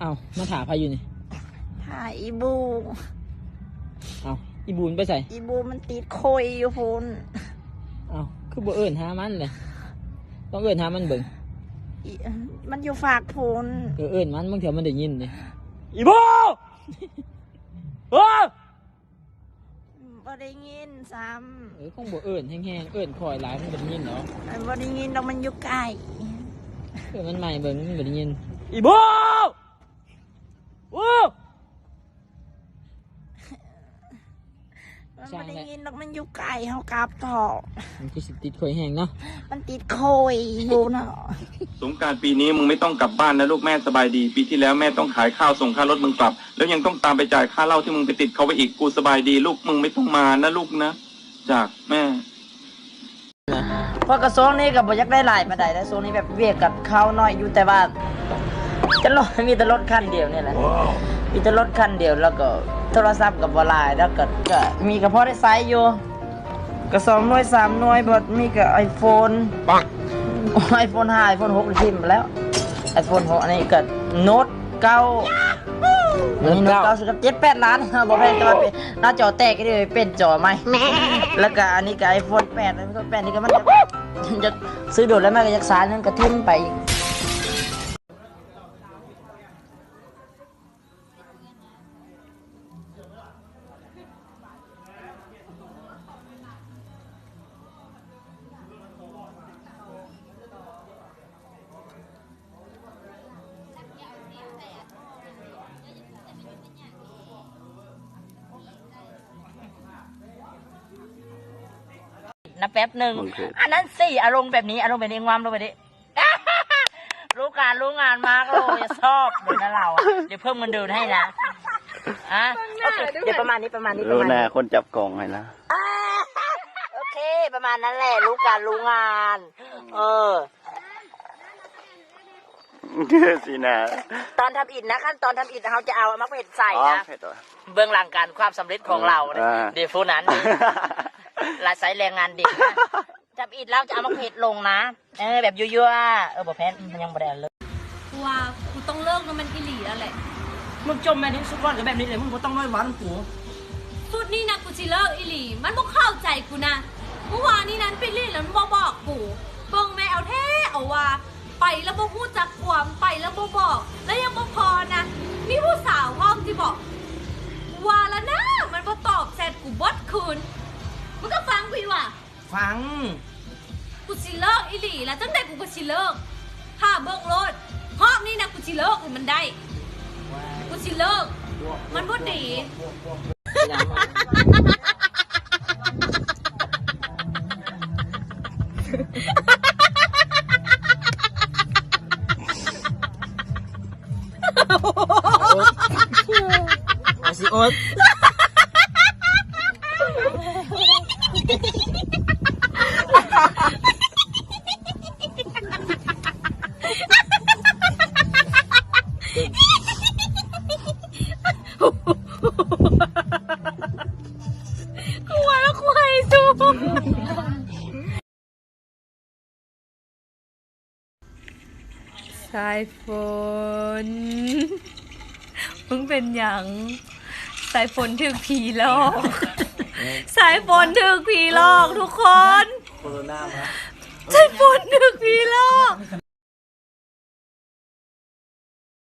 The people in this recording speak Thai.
เอามาถาพาอยู่นี่ถ่ายอีบู เอาอีบูนไปใส่ อีบูมันติดโคยอยู่พูนเอาคือบ่เอิญหามันเลยต้องเอิญหามันเบิ่งอีมันอยู่ฝากพูนเออเอิญมันบางเทีมันได้ยินเลยอีบูโอ้บ่ได้ยินซ้เออคงบ่เอิญแห้งๆเอิญคอยหลายมันบ่ได้ยินเนาะำมันบ่ได้ยินดอกมันอยู่ไกลเออมันใหม่เบิ่งมันบ่ได้ยินอีบู โอ้มันช่าบ่งได้แหละยินดอกมันอยู่ไกลเฮากลับพอมันคือสิติดคอยแห้งเนาะมันติดโคยอยู่เนาะสงกรารปีนี้มึงไม่ต้องกลับบ้านนะลูกแม่สบายดี ปีที่แล้วแม่ต้องขายข้าวส่งค่ารถมึงกลับ แล้วยังต้องตามไปจ่ายค่าเหล้าที่มึงไปติดเขาไปอีกกูสบายดีลูกมึงไม่ต้องมานะลูกนะ จากแม่ เพราะกระทรวงนี้ก็บ่อยากได้หลายมาได้แต่ทรวงนี้แบบเวียกกับเขาน้อยอยู่แต่ว่า จะรถมีแต่รถคันเดียวเนี่ยแหละมีแต่รถคันเดียวแล้วก็โทรศัพท์กับบ่หลายแล้วก็ก็มีกระเพาะได้ใช้อยู่ก็สองหน่วยสามหน่วยบ่มีกับไอโฟนปังไอโฟนห้าไอโฟนหกทิมไปแล้วไอโฟนหกอันนี้ก็โน้ตเก้าอันนี้โน้ตเก้าสุดเจ็ดแปดล้านบอกให้แต่ว่าเป็นหน้าจอแตกก็เลยเป็นจอใหม่แล้วก็อันนี้ก็ไอโฟนแปดไอโฟนแปดนี่ก็มันจะจะซื้อโดดแล้วแม่ก็ยักษานั่นก็ทิ้มไป นะแป๊บหนึ่ง โอเค อันนั้นสี่อารมณ์แบบนี้อารมณ์แบบนี้งวามลงไปดิ รู้การรู้งานมากเลยชอบเดี๋ยวนะเราอะเดี๋ยวเพิ่มเงินเดือนให้นะอะโอเคเดี๋ยวประมาณนี้ประมาณนี้ประรู้มาณหน้านี้คนจับกล่องให้นะ อ่าโอเค ประมาณนั้นแหละรู้การรู้งาน เออสินะตอนทำอิฐนะขั้นตอนทำอิฐเขาจะเอามะเขือใส่อ๋อนะแค่ตัวเบื้องหลังการความสำเร็จของเรานะอ่า เดี๋ยวฟูนั้น ลายสายแรงงานเด็กนะจับอิดแล้วจะเอามะเขือลงนะ เออแบบยั่วๆเออบอกแพนมันยังบ่ได้เลยกูว่ากูต้องเลิกนะมันอีหลีแล้วแหละมึงจมไปนี่สุดวันกับแบบนี้เลยมึงก็ต้องน้อยวันกูสุดนี่นะกูสิเลิกอีหลี มันบ่เข้าใจกูนะเมื่อวานนี้นั้นไปเล่นแล้วมันบ่บอกกูเบิ่งแม่เอาแท้เอาว่าไปแล้วบ่พูดจักความไปแล้วบ่บอก แล้วยังบ่พอนะมีผู้สาวห้องที่บอกว่าแล้วนะมันบ่ตอบแชทกูบดคืน มึงก็ฟังพี่ว่ะฟัง กูสิเลิกอีหลีแล้วจังใดกูก็สิเลิกถ้าเบิ่งรถห้องนี้นะกูสิเลิกมันได้ กูสิเลิก มันบ่ดีอาสิโอ๊ต กูว่าแล้วกูให้ดูสายฝนมึงเป็นหยังสายฝนถึกผีหลอก สายฝนถึกผีหลอกทุกคน โคโรนามา สายฝนถึกผีหลอก